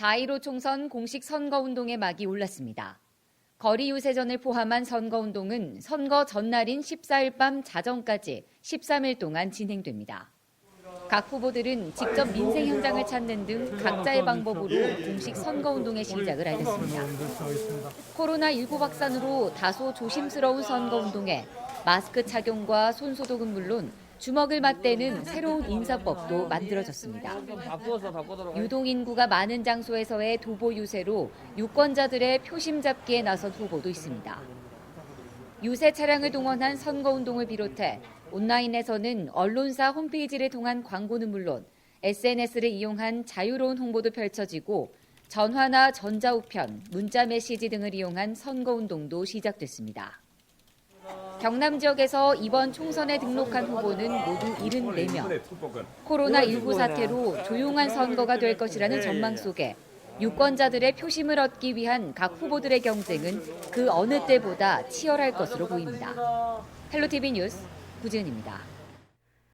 4.15 총선 공식 선거운동의 막이 올랐습니다. 거리 유세전을 포함한 선거운동은 선거 전날인 14일 밤 자정까지 13일 동안 진행됩니다. 각 후보들은 직접 민생 현장을 찾는 등 각자의 방법으로 공식 선거운동의 시작을 알렸습니다. 코로나19 확산으로 다소 조심스러운 선거운동에 마스크 착용과 손소독은 물론 주먹을 맞대는 새로운 인사법도 만들어졌습니다. 유동 인구가 많은 장소에서의 도보 유세로 유권자들의 표심 잡기에 나선 후보도 있습니다. 유세 차량을 동원한 선거 운동을 비롯해 온라인에서는 언론사 홈페이지를 통한 광고는 물론 SNS를 이용한 자유로운 홍보도 펼쳐지고 전화나 전자우편, 문자 메시지 등을 이용한 선거 운동도 시작됐습니다. 경남 지역에서 이번 총선에 등록한 후보는 모두 74명. 코로나19 사태로 조용한 선거가 될 것이라는 전망 속에 유권자들의 표심을 얻기 위한 각 후보들의 경쟁은 그 어느 때보다 치열할 것으로 보입니다. 헬로티비 뉴스 구지은입니다.